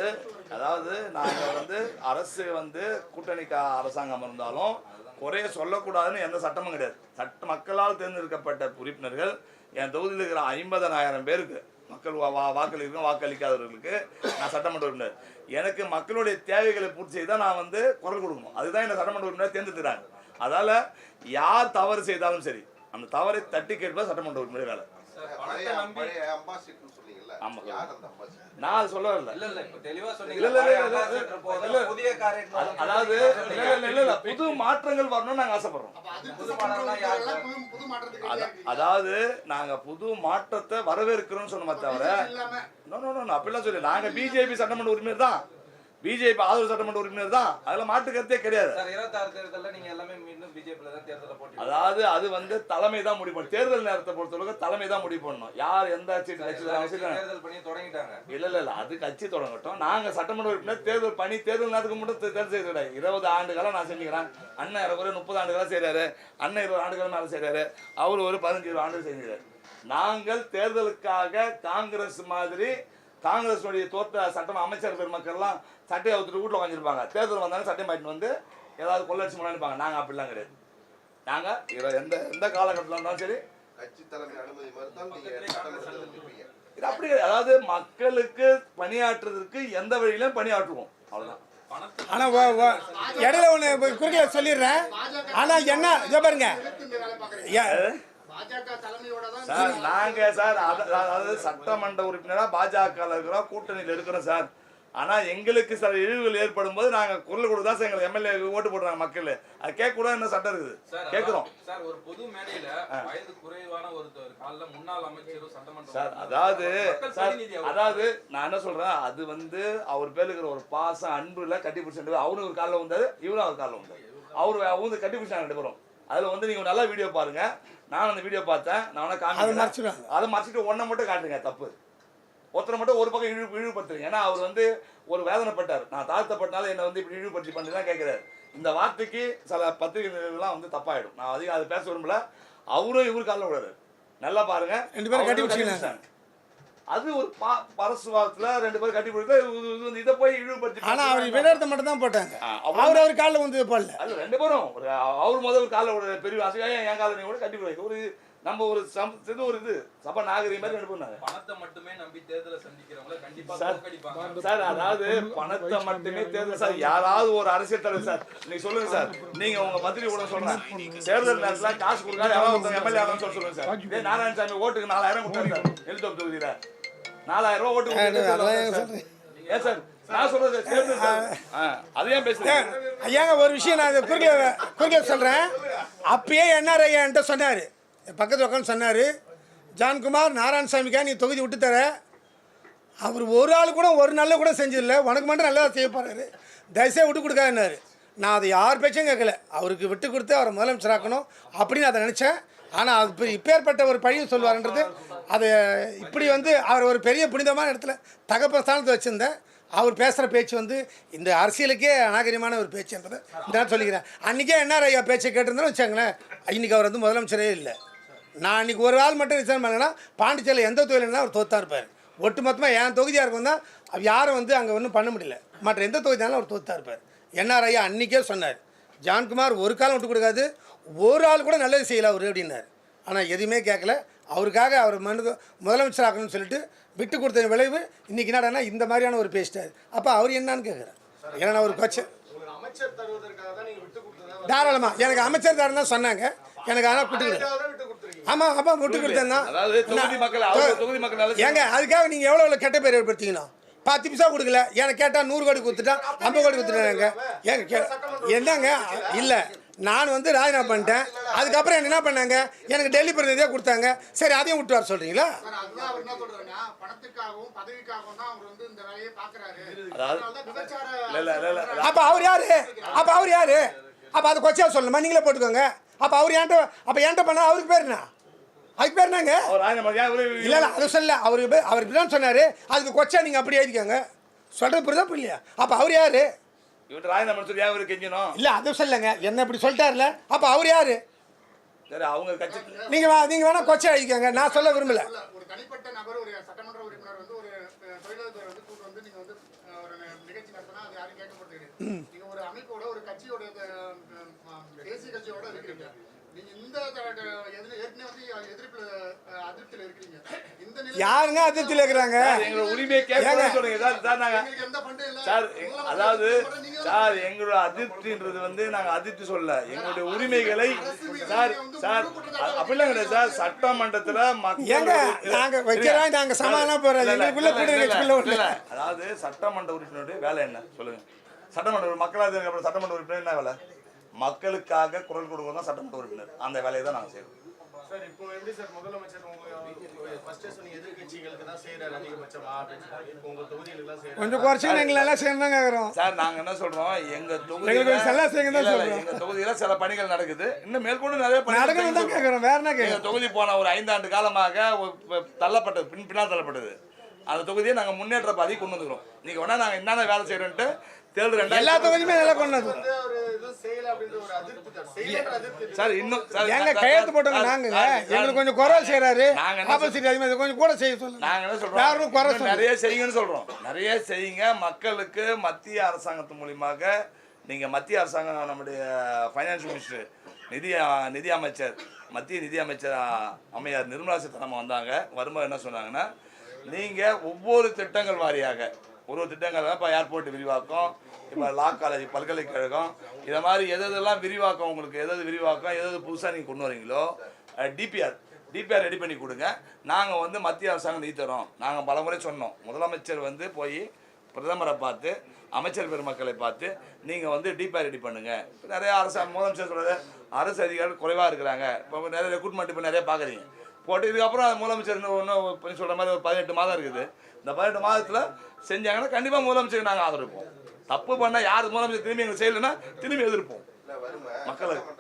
அதாவது நாங்கள் வந்து அரசு வந்து கூட்டணிக்கு அரசாங்கம் இருந்தாலும் குறைய சொல்லக்கூடாதுன்னு எந்த சட்டமும் கிடையாது. சட்ட மக்களால் தேர்ந்தெடுக்கப்பட்ட உறுப்பினர்கள் என் தொகுதியில் இருக்கிற ஐம்பதனாயிரம் பேருக்கு மக்கள் வா- வாக்களிக்கும் வாக்களிக்காதவர்களுக்கு நான் சட்டமன்ற உறுப்பினர். எனக்கு மக்களுடைய தேவைகளை பூர்த்தி செய்து தான் நான் வந்து குரல் கொடுக்கணும். அதுதான் என்ன சட்டமன்ற உறுப்பினர் தேர்ந்தெடுக்கிறாங்க. அதால் யார் தவறு செய்தாலும் சரி அந்த தவறை தட்டி கேட்பது சட்டமன்ற உறுப்பினர் வேலை. ஆமா. நான் அது சொல்ல வரல இல்ல இல்ல இப்ப தெளிவா இல்ல, சொன்னீங்க இல்ல, இல்ல, பழைய இல்ல, ambassador போதும், இல்ல. புதிய காரியங்கள் அது- அதாவது இல்ல, இல்ல, இல்ல, இல்ல, புது மாற்றங்கள் வரணும்னு நாங்கள் ஆசைப்படுறோம். அதாவது நாங்க புது மாற்றத்தை வரவேற்கிறோம்னு சொன்னோமே தவிர BJP இல்லாம நோ நோ நோ அப்படிலாம் சொல்லி நாங்க பிஜேபி சட்டமன்ற உறுப்பினர் தான் பிஜேபி ஆதரவு சட்டமன்ற உறுப்பினர் தான். அதுல மாற்று கருத்தே கிடையாது. அதாவது அது வந்து தலைமை தான் முடிவு பண்ணணும் தேர்தல் நேரத்தை பொறுத்தளவுக்கு தலைமை தான் முடிவு பண்ணணும். யார் எந்த கட்சி இல்ல இல்ல இல்ல அது கட்சி தொடங்கட்டும். நாங்க சட்டமன்ற உறுப்பினர் தேர்தல் பணி தேர்தல் நேரத்துக்கு மட்டும் தேர்தல் செய்ய கிடையாது இருபது ஆண்டு காலம் நான் செஞ்சுக்கிறேன். அண்ணன் எனக்கு முப்பது ஆண்டு காலம் செய்றாரு. அண்ணன் இருபது ஆண்டு காலம் மேல செய்றாரு. அவர் ஒரு பதினஞ்சு இருபது ஆண்டு செஞ்சுறாரு நாங்கள் தேர்தலுக்காக காங்கிரஸ் மாதிரி காங்கிரஸுடைய தோற்ற சட்டம் அமைச்சர் பெருமக்கள்லாம் சட்டையை அவுத்துட்டு வீட்டில் உட்காந்துருப்பாங்க தேர்தல் வந்தாலும் சட்டை மாட்டிட்டு வந்து ஏதாவது கொள்ளடிச்சு நினைப்பாங்க நாங்கள் அப்படிலாம் கிடையாது. நாங்கள் எந்த எந்த காலகட்டத்தில் இருந்தாலும் சரி கட்சி தலைமை அனுமதி மறுத்தால் இது அப்படி. அதாவது மக்களுக்கு பணியாற்றுறதுக்கு எந்த வழியிலும் பணியாற்றுவோம். அவ்வளவுதான். பணத்தை ஆனால் இடையில ஒன்று குறுக்கில் சொல்லிடுறேன். ஆனால் என்ன இதோ பாருங்க. சார் நாங்க சார் அத- அதாவது சட்டமன்ற உறுப்பினரா பாஜக இருக்கிறோம் கூட்டணியில் இருக்கிறோம் சார். ஆனா எங்களுக்கு சில இழிவுகள் ஏற்படும் போது நாங்க குரல் கொடுத்தா சார் எங்களுக்கு எம்எல்ஏ ஓட்டு போடுறாங்க மக்கள். அது கேட்க கூட என்ன சட்டம் இருக்குது? கேட்கிறோம். சார் ஒரு பொது மேடையில வயது குறைவான ஒருத்தர் காலைல முன்னாள் அமைச்சரும் சட்டமன்ற சார் அதாவது சார். அதாவது நான் என்ன சொல்றேன் அது வந்து அவர் இருக்கிற ஒரு பாசம் அன்புல கட்டி பிடிச்சிட்டு அவரும் ஒரு காலில் வந்தாரு இவரும் அவர் காலில் வந்தாரு அவரு அவங்க கட்டி பிடிச்சாங்க ரெண்டு பேரும். அதுல வந்து நீங்க நல்லா வீடியோ பாருங்க. நான் அந்த வீடியோ பார்த்தேன். நான் மறைச்சிடுவாங்க. அதை மறைச்சிட்டு ஒன்றை மட்டும் காட்டுங்க தப்பு. ஒருத்தரை மட்டும் ஒரு பக்கம் இழிவு இழிவுபடுத்துறீங்க ஏன்னா அவர் வந்து ஒரு வேதனைப்பட்டார். நான் தாழ்த்தப்பட்டனால என்னை வந்து இப்படி இழிவுபடுத்தி பண்ணி தான் கேட்குறாரு இந்த வார்த்தைக்கு சில பத்திரிகைகள்லாம் வந்து தப்பாயிடும். நான் அதிகம் அதை பேச விரும்பல. அவரும் இவரு காலில் விடுறாரு நல்லா பாருங்க. ரெண்டு பேரும் கட்டி அவரும் பிடிச்சிக்கினாங்க. அது ஒரு பா பரசுவாரத்தில் ரெண்டு பேரும் கட்டி பிடித்து இது- போய் இழிவுபடுத்தி ஆனா அவர் விடத்தை மட்டும் தான் போட்டாங்க. அவர் அவர் காலில் வந்து போடல அல்ல ரெண்டு பேரும். அவர் முதல் காலில் ஒரு பெரிய ஆசையாக என் காலில் கூட கட்டி பிடிக்க. ஒரு நம்ம ஒரு சம் இது ஒரு இது. சபா நாகரிகம் மாதிரி பேரும் பணத்தை மட்டுமே நம்பி தேர்தலை சந்திக்கிறவங்கள கண்டிப்பா சார், அதாவது பணத்தை மட்டுமே தேர்தல் சார் யாராவது ஒரு அரசியல் தலைவர் சார். நீங்க சொல்லுங்க சார். நீங்க உங்க பத்திரிகை கூட சொல்றேன். தேர்தல் நேரத்துல காசு கொடுக்காத யாராவது எம்எல்ஏ ஆகணும்னு சொல்லி சொல்லுங்க சார். இதே நாராயணசாமி ஓட்டுக்கு நாலாயிரம் கொடுத்தாரு சார். எழுத்தோப்பு தொகுதியில. நாலாயிரம் ரூபாய் ஓட்டு சொல்றேன். ஏன் சார். நான் சொல்றது தேர்தல் சார். ஆ, அது ஏன் பேசுறேன் ஐயாங்க ஒரு விஷயம் நான் குறுக்க குறுக்க சொல்கிறேன் அப்பயே என்ஆர் ஐயா என்கிட்ட சொன்னார். பக்கத்தில் உட்காந்து சொன்னார் ஜான்குமார் நாராயணசாமிக்கா நீ தொகுதி விட்டு தர அவர் ஒரு ஆள் கூட ஒரு நல்ல கூட செஞ்சதில்லை. உனக்கு மட்டும் நல்லா செய்ய போகிறாரு தயசே விட்டு கொடுக்காதுன்னாரு. நான் அதை யார் பேச்சும் கேட்கல. அவருக்கு விட்டு கொடுத்து அவரை முதலமைச்சராக்கணும் அப்படின்னு அதை நினச்சேன். ஆனால் அது இப்போ இப்பேற்பட்ட ஒரு பழியும் சொல்லுவாருன்றது அது இப்படி வந்து அவர் ஒரு பெரிய புனிதமான இடத்துல தகப்பஸ்தானத்தை வச்சுருந்தேன். அவர் பேசுகிற பேச்சு வந்து இந்த அரசியலுக்கே அநாகரியமான ஒரு பேச்சுன்றதை நான் சொல்லிக்கிறேன். அன்றைக்கே என்ஆர் ஐயா பேச்சை கேட்டிருந்தாலும் வச்சாங்களேன் இன்றைக்கி அவர் வந்து முதலமைச்சரே இல்லை. நான் அன்றைக்கி ஒரு ஆள் மட்டும் ரிசைன் பண்ணேன்னா பாண்டிச்சேரியில் எந்த தொழில்னா அவர் தோத்தா இருப்பார். ஒட்டுமொத்தமாக என் தொகுதியாக இருக்கும் தான் யாரும் வந்து அங்கே ஒன்றும் பண்ண முடியல. மற்ற எந்த தொகுதியாலும் அவர் தோத்தா இருப்பார். என்ஆர் ஐயா அன்றைக்கே சொன்னார் ஜான்குமார் ஒரு காலம் விட்டு கொடுக்காது ஒரு ஆள் கூட நல்லது செய்யல அவர் அப்படின்னார். ஆனால் எதுவுமே கேட்கல அவருக்காக அவர் மனது முதலமைச்சர் ஆக்கணும்னு சொல்லிட்டு விட்டு கொடுத்த விளைவு இன்னைக்கு என்னடான்னா இந்த மாதிரியான ஒரு பேசிட்டார் அப்போ அவர் என்னன்னு கேட்குறேன் ஏன்னா ஒரு கொச்சை தாராளமாக எனக்கு அமைச்சர் தரேன் தான் சொன்னாங்க. எனக்கு ஆனால் விட்டு ஆமாம் அப்பா விட்டு கொடுத்தேன் தான் அதாவது தொகுதி மக்கள் அவங்க தொகுதி மக்கள் நல்ல ஏங்க அதுக்காக நீங்கள் எவ்வளோ எவ்வளோ கெட்ட பேர் ஏற்படுத்திக்கணும்? பத்து பைசா கொடுக்கல எனக்கு கேட்டால் நூறு கோடி கொடுத்துட்டா ஐம்பது கோடி கொடுத்துட்டாங்க ஏங்க. கே என்னங்க இல்லை நான் வந்து ராஜினாமா பண்ணிட்டேன். அதுக்கப்புறம் என்ன என்ன பண்ணாங்க? எனக்கு டெல்லி பிரதிநிதியாக கொடுத்தாங்க. சரி அதையும் விட்டு வர சொல்கிறீங்களா சார் அதுதான் அவர் என்ன சொல்றாருன்னா பணத்துக்காகவும் பதவிக்காகவும் தான் அவர் வந்து இந்த வேலையை பாக்குறாரு அதாவது- அதனாலதான் விபச்சார இல்ல, இல்ல, இல்ல, இல்ல. அப்போ அவர் யாரு? அப்போ அவர் யாரு? அப்போ அது கொச்சையா சொல்லணுமா? நீங்களே போட்டுக்கோங்க. அப்போ அவர் ஏன்ட்ட அப்போ ஏன்ட்ட பண்ணா அவருக்கு பேர் என்ன? அதுக்கு பேர் என்னங்க? இல்லை இல்லை அதை சொல்ல அவர் இப்ப- அவர் இப்படி தான் சொன்னார். அதுக்கு கொச்சா நீங்கள் அப்படி எழுதிக்கோங்க. சொல்கிறது புரியுதா புரியலையா? அப்போ அவர் யாரு? இல்லை அதை சொல்லுங்க என்ன இப்படி சொல்லிட்டார்ல? அப்போ அவர் யாரு? சரி அவங்க கட்சி நீங்கள் வா நீங்கள் வேணால் கொச்சை எழுதிக்கோங்க. நான் சொல்ல விரும்பல. ஒரு தனிப்பட்ட நபர் ஒரு சட்டமன்ற உறுப்பினர் வந்து ஒரு அஹ், தொழிலதிபர் வந்து கூட்டு வந்து நீங்க வந்து ஒரு நிகழ்ச்சி நடத்தினா அது யாரும் கேட்க சார் சார் நாங்க எங்களுக்கு எந்த ஃபண்டும் இல்ல. சார் அதாவது சார் எங்களோட அதிருப்தின்றது வந்து நாங்க அதிருப்தி சொல்ல எங்களுடைய உரிமைகளை சார் சார் அப்படிலாம் கிடையாது. சார் சட்டமன்றத்துல ஏங்க மக்கள் நாங்க வைக்கிறோம் நாங்க சமாதானம் இல்ல அதாவது சட்டமன்ற உறுப்பினருடைய வேலை என்ன? சொல்லுங்க. சட்டமன்ற மக்களாக சட்டமன்ற உறுப்பினர் என்ன வேலை? மக்களுக்காக குரல் கொடுக்கணும் தான் சட்டமன்ற உறுப்பினர். அந்த வேலையை தான் நாங்க செய்வோம் சார் இப்போ எப்படி சார் முதலமைச்சர் உங்க ஃபர்ஸ்ட் சொன்னீங்க எதிர்க்கட்சிகளுக்கு தான் செய்யறாரு அதிகபட்சமா அப்படின்னு சொல்லி. இப்போ உங்க தொகுதிகளுக்கு தான் செய்யறாரு கொஞ்சம் குறைச்சி எங்களை எல்லாம் தான் கேட்குறோம் சார் நாங்க என்ன சொல்றோம்? எங்க தொகுதியில செல்லா செய்யுங்க தான் சொல்றோம். எங்க தொகுதியில சில பணிகள் நடக்குது. இன்னும் மேற்கொண்டு நிறைய நடக்கணும் தான். கேட்குறோம் வேற என்ன எங்க கேட்குறோம் தொகுதி போன ஒரு ஐந்தாண்டு காலமாக தள்ளப்பட்டது. பின் பின்னால் தள்ளப்பட்டது. அந்த தொகுதியை நாங்க முன்னேற்ற பாதி கொண்டு வந்துக்கிறோம். நீங்க வேணா நாங்க என்னென்ன வேலை செய்யறோம்ட்டு தேர்தல் எல்லா தொகுதியுமே நல்லா கொண்டது சார் இன்னும் சார், கையெழுத்து சார், நாங்க எங்களுக்கு கொஞ்சம் குறை செய்யறாரு ஆப்போசிட் அதிகமாக கொஞ்சம் கூட செய்ய சொல்லுங்க. நாங்க என்ன சொல்றோம்? ஒண்ணும் குறை. நிறைய செய்யுங்கன்னு சொல்றோம். நிறைய செய்யுங்க. மக்களுக்கு மத்திய அரசாங்கத்து மூலியமாக நீங்க மத்திய அரசாங்கம் நம்முடைய ஃபைனான்ஸ் மினிஸ்டர் நிதி நிதி அமைச்சர் மத்திய நிதி அமைச்சர் அம்மையார் நிர்மலா சீதாராமன் வந்தாங்க. வரும்போது என்ன சொன்னாங்கன்னா நீங்க ஒவ்வொரு திட்டங்கள் வாரியாக ஒரு ஒரு திட்டங்கள் இப்போ ஏர்போர்ட் விரிவாக்கம் இப்போ லா காலேஜ் பல்கலைக்கழகம் இதை மாதிரி எது எதெல்லாம் விரிவாக்கம் உங்களுக்கு எதாவது விரிவாக்கம் எதாவது புதுசாக நீங்கள் கொண்டு வரீங்களோ டிபிஆர் டிபிஆர் ரெடி பண்ணி கொடுங்க. நாங்கள் வந்து மத்திய அரசாங்கம் நிதி தரோம். நாங்கள் பலமுறை சொன்னோம். முதலமைச்சர் வந்து போய் பிரதமரை பார்த்து அமைச்சர் பெருமக்களை பார்த்து நீங்கள் வந்து டிபிஆர் ரெடி பண்ணுங்கள் இப்போ நிறையா அரசு முதலமைச்சர் சொல்கிறது அரசு அதிகாரிகள் குறைவாக இருக்கிறாங்க. இப்போ நிறைய ரெக்ரூட்மெண்ட் இப்போ நிறைய பார்க்குறீங்க. போட்டு இதுக்கப்புறம் முதலமைச்சர் இன்னும் ஒன்றும் சொல்கிற மாதிரி ஒரு பதினெட்டு மாதம் இருக்குது. இந்த பதினெட்டு மாதத்தில் செஞ்சாங்கன்னா கண்டிப்பாக முதலமைச்சருக்கு நாங்கள் ஆதரிப்போம். தப்பு பண்ணால் யார் முதலமைச்சர் திரும்பி எங்களுக்கு செய்யலைன்னா திரும்பி எதிர்ப்போம். இல்ல மக்களுக்கு.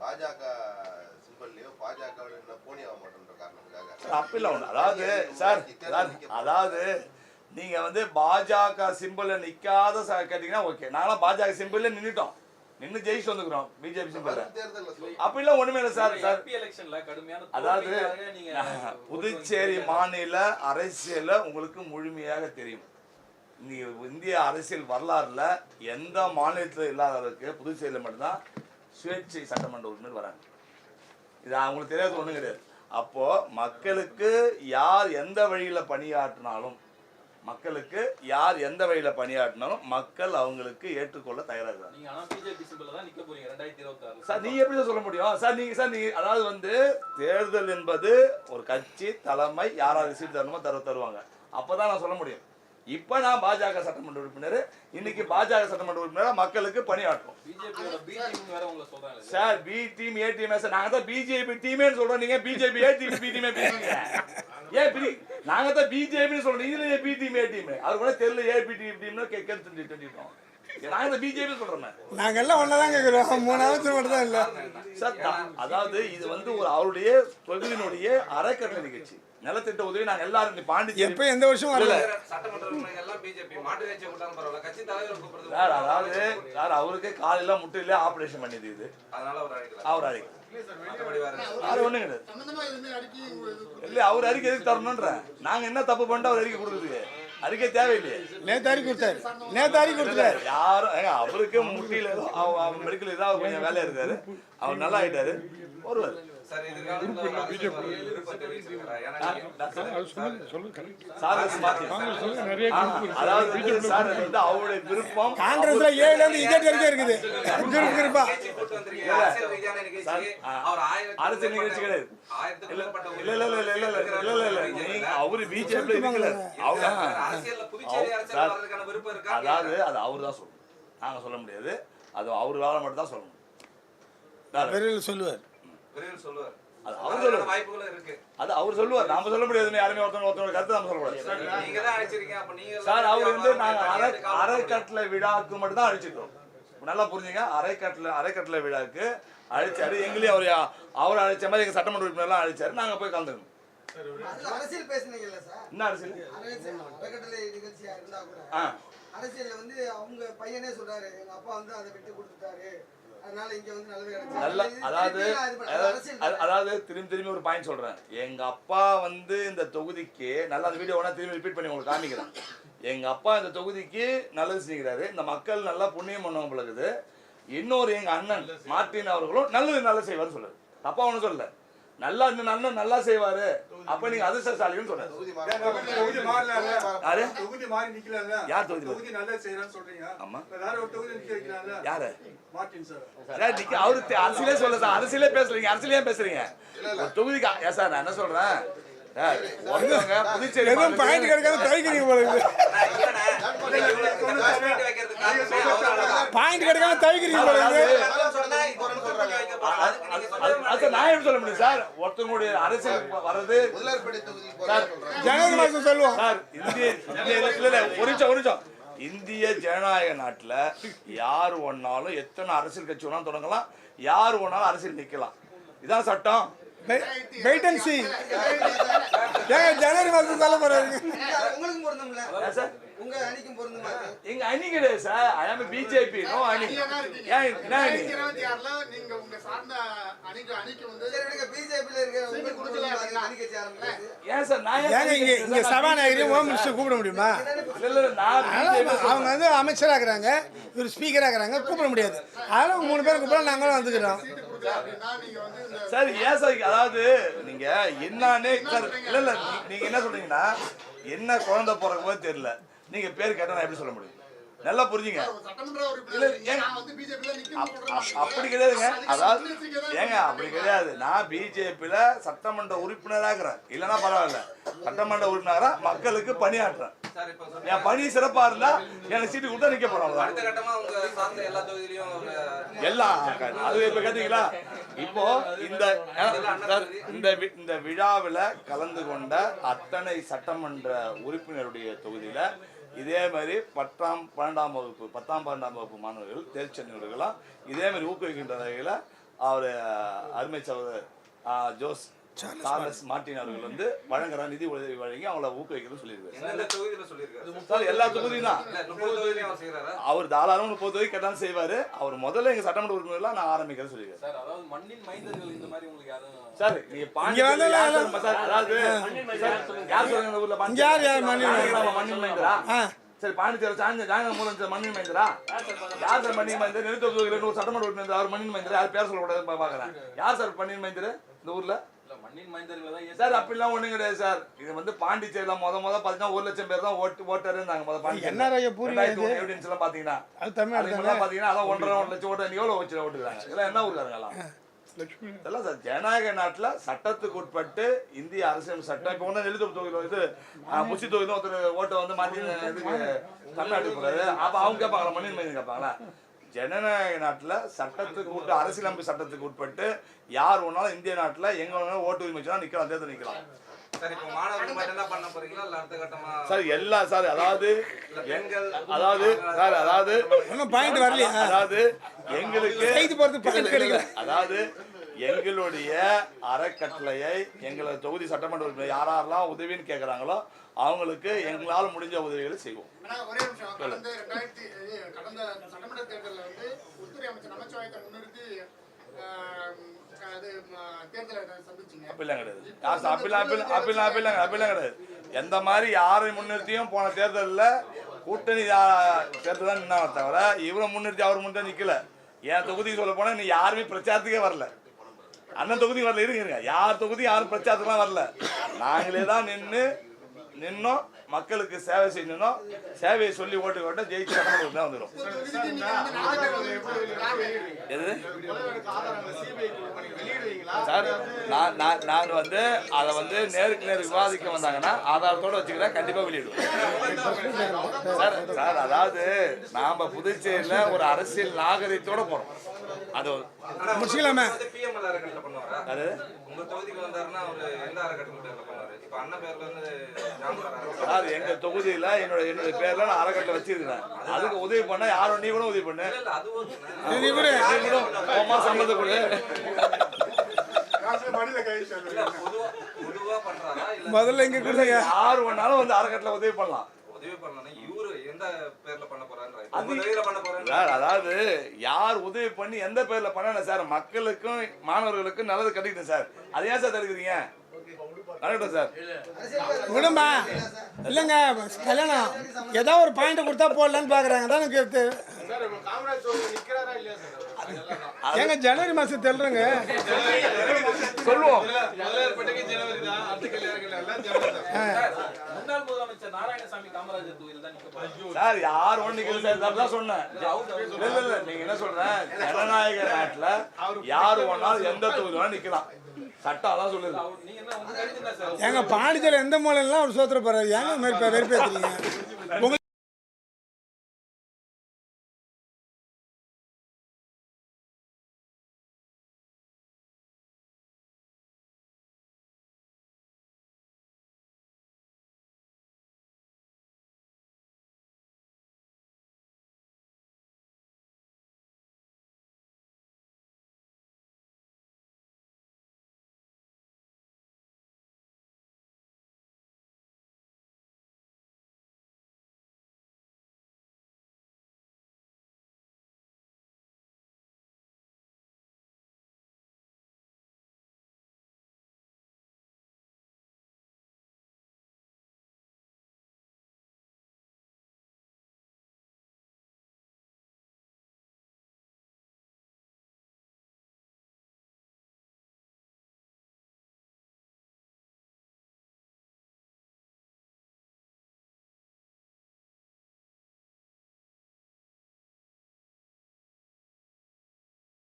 பாஜக சிம்பல்லையோ பாஜக போனி ஆக மாட்டேன்ற காரணத்துக்காக. அப்படிலாம் ஒன்று அதாவது சார் அதாவது- நீங்கள் வந்து பாஜக சிம்பிளில் நிற்காத கேட்டிங்கன்னா ஓகே. நாங்களாம் பாஜக சிம்பிளில் நின்றுட்டோம் நின்று ஜெயிச்சு வந்துக்கிறோம். பிஜேபி தேர்தல்ல சொல்லுங்க அப்படிலாம் ஒன்றுமே இல்லை சார் சார். எம்பி எலெக்ஷன்ல கடுமையான அதாவது புதுச்சேரி மாநில அரசியல உங்களுக்கு முழுமையாக தெரியும். நீ இந்திய அரசியல் வரலாறுல எந்த மாநிலத்தில் இல்லாத அளவுக்கு புதுச்சேரியில் மட்டும்தான் சுயேட்சை சட்டமன்ற உறுப்பினர் வராங்க. இது அவங்களுக்கு தெரியாத ஒன்றும் கிடையாது. அப்போ மக்களுக்கு யார் எந்த வழியில பணியாற்றினாலும் மக்களுக்கு யார் எந்த வழியில பணியாற்றினாலும் மக்கள் அவங்களுக்கு ஏற்றுக்கொள்ள தயாராக இருக்காங்க நீங்க ஆனா பிஜேபி சிம்பிள் தான் நிக்க போறீங்க ரெண்டாயிரத்தி இருபத்தி ஆறு சார் நீங்க எப்படி சொல்ல முடியும்? சார் நீங்க சார் நீங்க அதாவது வந்து தேர்தல் என்பது ஒரு கட்சி தலைமை யாராவது சீட் தரணுமோ தர தருவாங்க. அப்பதான் நான் சொல்ல முடியும். இப்ப நான் பாஜக சட்டமன்ற உறுப்பினர். இன்னைக்கு பாஜக சட்டமன்ற உறுப்பினர் மக்களுக்கு பணியாற்றும். Sir B team A team sir நாங்க தான் பிஜேபி டீமேன்னு சொல்றோம். நீங்க பிஜேபி ஏ டீம் பி டீமே பேசுறீங்க. ஏன் பிரி நாங்க தான் பிஜேபின்னு சொல்றோம். இதுல பி டீம் ஏ டீம் அது கூட தெரியல ஏ பி டீம் டீம்னு கேட்டு சொல்லிட்டோம் நாங்க தான் பிஜேபி சொல்றோம். நாங்கள் எல்லாம் ஒன்றா தான் கேட்குறோம் மூணு அவசரம் மட்டும் தான் இல்லை. சார் அதாவது இது வந்து ஒரு அவருடைய தொகுதியினுடைய அறக்கட்டளை நிகழ்ச்சி. நலத்திட்ட உதவி நாங்க எல்லாரும் இந்த பாண்டிச்சேரி எப்போ எந்த வருஷமும் வரல. சார் அதாவது சார் அவருக்கு காலையில முட்டையில ஆபரேஷன் பண்ணியது இது. அதனால அவர் அழைக்கல. அவர் அறிக்கை மற்றபடி வேற அது ஒண்ணும் கிடையாது இல்ல. அவர் அறிக்கை எதுக்கு தரணுன்ற. நாங்க என்ன தப்பு பண்ணிட்டு அவர் அறிக்கை கொடுக்குறது அறிக்கை தேவையில்லையே. நேற்று அறிக்கை கொடுத்தாரு. நேற்று அறிக்கை கொடுத்துட்டாரு யாரும் அவருக்கு முட்டியில மெடிக்கல் ஏதாவது கொஞ்சம் வேலை இருக்காரு அவர் நல்லா ஆயிட்டாரு. ஒருவர் அரசியல் அவருடைய விருப்பம் காங்கிரஸ்ல இஜெட் வரைக்கும் இருக்குது. நிகழ்ச்சி. அவர் ஆயிரத்துக்கும் அரசியல் நிகழ்ச்சி மேற்பட்ட- கிடையாது ஆயிரத்துக்கும் மேற்பட்ட இல்ல இல்ல இல்ல இல்ல இல்ல இல்ல இல்ல இல்ல. இல்ல நீங்க அவரு பிஜேபி இருக்கல அவங்க அதாவது அது அவர் தான் சொல்லணும் நாங்க சொல்ல முடியாது. அது அவர் வேலை மட்டும் தான் சொல்லணும் சொல்லுவார். அது அவர் சொல்லுவார். வாய்ப்புகளும் இருக்கு. அது அவர் சொல்லுவார். நாம சொல்ல முடியாது. யாருமே ஒருத்தவங்க ஒருத்தவங்க கருத்து நாம சொல்லக்கூடாது நீங்க தான் அழைச்சிருக்கீங்க அப்ப நீங்க சார் அவர் வந்து நாங்க அரை அரை அரைக்கட்டளை விழாக்கு மட்டும் தான் அழைச்சிட்டோம் நல்லா புரிஞ்சுங்க. அரைக்கட்டளை அரைக்கட்டளை விழாக்கு. அழைச்சாரு எங்களையும் அவர் அவர் அழைச்ச மாதிரி எங்க சட்டமன்ற உறுப்பினர்லாம் அழைச்சாரு நாங்க போய் கலந்துக்கணும். அரசியல் பேசுனீங்கல்ல சார்? என்ன அரசியல்? அரசியல் அறக்கட்டளை நிகழ்ச்சியா இருந்தா கூட ஆ. அரசியல்ல வந்து அவங்க பையனே சொல்றாரு. எங்க அப்பா வந்து அதை விட்டு கொடுத்துட்டாரு. நல்லது நல்ல அதாவது அதாவது- திரும்பி திரும்பி ஒரு பாயிண்ட் சொல்றேன். எங்க அப்பா வந்து இந்த தொகுதிக்கு நல்லா அந்த வீடியோ திரும்பி ரிப்பீட் பண்ணி உங்களுக்கு காமிக்கிறேன். எங்க அப்பா இந்த தொகுதிக்கு நல்லது செஞ்சுக்கிறாரு. இந்த மக்கள் நல்லா புண்ணியம் பண்ணவங்க பிறகுது இன்னொரு எங்க அண்ணன் மார்ட்டின் அவர்களும் நல்லது நல்லா செய்வார்னு சொல்றாரு. தப்பா ஒன்றும் சொல்லல. நல்லா இந்த அண்ணன் நல்லா செய்வாரு. அப்ப நீங்க அதிர்ஷ்டசாலின்னு சொன்னாரு. தொகுதி தொகுதி மாறல யாரு? தொகுதி மாறி நிக்கல யார் தொகுதி தொகுதி நல்லா செய்யறான்னு சொல்றீங்க ஆமா. வேற ஒரு தொகுதி நிக்க வைக்கிறாங்க யாரு? Martin sir. அவரு அரசியலே சொல்ல சார். அரசியலே பேசுறீங்க. அரசியலே பேசுறீங்க? தொகுதிக்கு சார் நான் என்ன சொல்றேன்? எதுவும் பாயிண்ட் கிடைக்காம தவிக்கிறீங்க போல பாயிண்ட் கிடைக்காம தவிக்கிறீங்க போல நான் எப்படி சொல்ல முடியும் சார்? ஒருத்தவங்களுடைய அரசியல் வர்றது ஜனவரி மாதம் சொல்லுவோம். சார் இந்திய ஒரு நிமிஷம் ஒரு நிமிஷம். இந்திய ஜனநாயக நாட்டுல யார் ஒன்னாலும் எத்தனை அரசியல் கட்சி தொடங்கலாம் யார் வேணாலும் அரசியல் நிக்கலாம். இதான் சட்டம். வெயிட் அண்ட் சி ஏங்க ஜனவரி மாதம் சொல்ல போறாரு. உங்களுக்கு பொருந்தும்ல? சார்? உங்க அணிக்கும் பொருந்துமா? எங்க அணி கிடையாது சார். ஐ ஆம் பிஜேபி நோ அணி. என்ன அணி? ரெண்டாயிரத்தி இருபத்தி ஆறுல நீங்க உங்க சார்ந்த அணிக்கு அணிக்கு வந்து பிஜேபியில இருக்க. அணி கட்சி ஆரம்பிக்கிறது ஏன் சார்? நான் ஏங்க இங்க இங்க சபாநாயகரையும் ஹோம் மினிஸ்டர் கூப்பிட முடியுமா? இல்ல நான் அவங்க வந்து அமைச்சராகிறாங்க இவர் ஸ்பீக்கராகிறாங்க கூப்பிட முடியாது. அதனால உங்க மூணு பேரும் கூப்பிட நாங்களும் வந்துக்கிறோம். சார் ஏன் சார் அதாவது நீங்க என்னன்னே சார் இல்ல இல்ல நீங்க என்ன சொல்றீங்கன்னா என்ன குழந்தை பிறக்கும் போது தெரியல. நீங்க பேர் கேட்டா நான் எப்படி சொல்ல முடியும்? நல்லா புரிஞ்சுங்க. அப்படி கிடையாதுங்க. அதாவது ஏங்க அப்படி கிடையாது. நான் பிஜேபியில சட்டமன்ற உறுப்பினராக இருக்கிறேன் இல்லைன்னா பரவாயில்ல. சட்டமன்ற உறுப்பினரா மக்களுக்கு பணியாற்றுறேன். என் பணி சிறப்பா இருந்தா எனக்கு சீட்டு கொடுத்தா நிக்க போறோம் எல்லாம் அது இப்ப கேட்டீங்களா? இப்போ இந்த இந்த வி- இந்த விழாவில் கலந்து கொண்ட அத்தனை சட்டமன்ற உறுப்பினருடைய தொகுதியில இதே மாதிரி பத்தாம் பன்னெண்டாம் வகுப்பு பத்தாம் பன்னெண்டாம் வகுப்பு மாணவர்கள் தேர்ச்சென்னவர்களாம் இதே மாதிரி ஊக்குவிக்கின்ற வகையில் அவர் அருமை சகோதரர் ஜோஸ் சார்லஸ் மார்டின் அவர்கள் வந்து வழங்குற நிதி உதவி வழங்கி அவங்கள ஊக்குவிக்கணும்னு சொல்லியிருக்காரு. எல்லா தொகுதியும் தான் அவர் தாராளம் முப்பது தொகுதி கேட்டாலும் செய்வாரு. அவர் முதல்ல எங்க சட்டமன்ற உறுப்பினர்லாம் நான் ஆரம்பிக்கிறேன் சொல்லியிருக்காரு. சார் அதாவது மண்ணின் மைந்தர்கள் இந்த மாதிரி உங்களுக்கு யாரும் சார் நீங்க பாண்டி இங்க வந்து யார் சொல்லுங்க. சார் பாண்டிச்சேரி சாயங்க சாயங்காலம் மூலம் மண்ணின் மைந்தரா? யார் சார் மண்ணின் மைந்தர்? ஒரு சட்டமன்ற உறுப்பினர் அவர் மண்ணின் மைந்தர்? யார் பேர் சொல்லக்கூடாது பாக்குறேன். யார் சார் மண்ணின் மைந்தர் இந்த ஊர்ல? இல்ல மண்ணின் மைந்தர்கள் தான் ஏசி- சார் அப்படிலாம் ஒண்ணும் கிடையாது சார். இது வந்து பாண்டிச்சேரியில முத முத பாத்தீங்கன்னா ஒரு லட்சம் பேர் தான் ஓட்டு ஓட்டர் இருந்தாங்க முத பாண்டிச்சேரி என்ன? எவிடன்ஸ் எல்லாம் பாத்தீங்கன்னா அது தமிழ்நாடு பாத்தீங்கன்னா அதான் ஒன்றரை ஒன்றரை லட்சம் ஓட்டு எவ்வளவு வச்சு ஓட்டுறாங்க? இதெல்லாம் என்ன ஊருக்காரங்க எல்லாம்? இதெல்லாம் சார். ஜனநாயக நாட்டுல சட்டத்துக்கு உட்பட்டு இந்திய அரசியல் சட்டம் இப்போ ஒன்று எழுத்து தொகுதியில் இது முச்சி தொகுதியில் ஒருத்தர் ஓட்டை வந்து மாற்றி இதுக்கு தமிழ்நாட்டுக்கு போறாரு. அப்போ அவங்க கேட்பாங்களா மண்ணின் மையம் கேட்பாங்களா ஜனநாயக நாட்டுல சட்டத்துக்கு உட்பட்டு அரசியலமைப்பு சட்டத்துக்கு உட்பட்டு யார் வேணாலும் இந்திய நாட்டுல எங்க வேணாலும் ஓட்டு உரிமை வச்சுனா நிக்கலாம் தேர்தல் நிக்கலாம். சார் எல்லா சார் அதாவது அதாவது சார் அதாவது ஒன்றும் பாயிண்ட் வரலையா. அதாவது எங்களுக்கு அதாவது எங்களுடைய அறக்கட்டளையை எங்களது தொகுதி சட்டமன்ற உறுப்பினர் யாரெல்லாம் உதவின்னு கேட்குறாங்களோ அவங்களுக்கு எங்களால் முடிஞ்ச உதவிகளை செய்வோம். ஒரே நிமிஷம். கடந்த ரெண்டாயிரத்தி கடந்த சட்டமன்ற தேர்தலில் வந்து உள்துறை அமைச்சர் நமச்சிவாயத்தை முன்னிறுத்தி ஆஹ், அது ம, தேர்தலை சந்திச்சீங்க. அப்படிலாம் கிடையாது. எந்த மாதிரி யாரை முன்னிறுத்தியும் போன தேர்தலில் கூட்டணி தேர்தல் தான் நின்னாங்க தவிர இவரை முன்னிறுத்தி அவர் முன்னே நிற்கல என் தொகுதிக்கு சொல்ல போனால் நீ யாருமே பிரச்சாரத்துக்கே வரல. அண்ணன் தொகுதி வரல இருங்க இருங்க. யார் தொகுதி யாரும் பிரச்சாரத்துக்குலாம் வரல? நாங்களே தான் நின்று நின்னோம் மக்களுக்கு சேவை செய்யணும் சேவையை சொல்லி ஓட்டு போட்டு ஜெயிச்சு சட்டமன்றத்துக்கு தான் வந்துடும் எது முதல்வருக்கு ஆதாரங்களை சிபிஐ பண்ணி வெளியிடுவீங்களா சார் நான் நான் நான் வந்து அதை வந்து நேருக்கு நேருக்கு விவாதிக்க வந்தாங்கன்னா ஆதாரத்தோட வச்சுக்கிறேன் கண்டிப்பாக வெளியிடுவேன். சார் சார் அதாவது நாம் புதுச்சேரியில் ஒரு அரசியல் நாகரிகத்தோட போகிறோம் அது முடிச்சுக்கலாமே. அது? உங்க தொகுதிக்கு வந்தாருன்னா அவரு எந்த அறக்கட்டளை பேர்ல பண்ணுவாரு? இப்ப அண்ணன் பேர்ல இருந்து சார் எங்கள் தொகுதியில் என்னோட என்னோட பேரில் நான் அறக்கட்டளை வச்சிருக்கிறேன். அதுக்கு உதவி பண்ண யாரும் நீ கூட உதவி பண்ணு. அது நீ கூட நீ கூட போமா சம்மந்தம் கொடு முதல்ல இங்க கொடுங்க. யார் வேணாலும் வந்து அறக்கட்டளை உதவி பண்ணலாம். பண்ண பண்ண அதாவது யார் உதவி பண்ணி எந்த பேர்ல பண்ணல சார்? மக்களுக்கும் மாணவர்களுக்கும் நல்லது கிடைக்கணும் சார். அதை ஏன் சார் தடுக்கிறீங்க? சார் விடுமா. இல்லைங்க கல்யாணம். ஏதோ ஒரு பாயிண்ட் கொடுத்தா போடலான்னு பார்க்குறாங்க தான் எனக்கு ஏங்க ஜனவரி மாதம் தெல்றேங்க சொல்லுவோம். முன்னாள் முதலமைச்சர் நாராயணசாமி காமராஜர் தொகுதியில் தான் நிக்க போறாரு. சார் யார் ஒண்ணு நிக்கிறது சார்? நான் தான் சொன்னேன். இல்ல இல்ல இல்ல நீங்க என்ன சொல்றேன் ஜனநாயக நாட்டுல யார் வேணாலும் எந்த தொகுதி வேணாலும் நிக்கலாம். சட்டம் சொல்லுது. ஏங்க பாண்டிச்சேரி எந்த மூலையெல்லாம் அவர் சோத்துற போறாரு? ஏங்க மாதிரி வெறுப்பேற்றுறீங்க உங்களுக்கு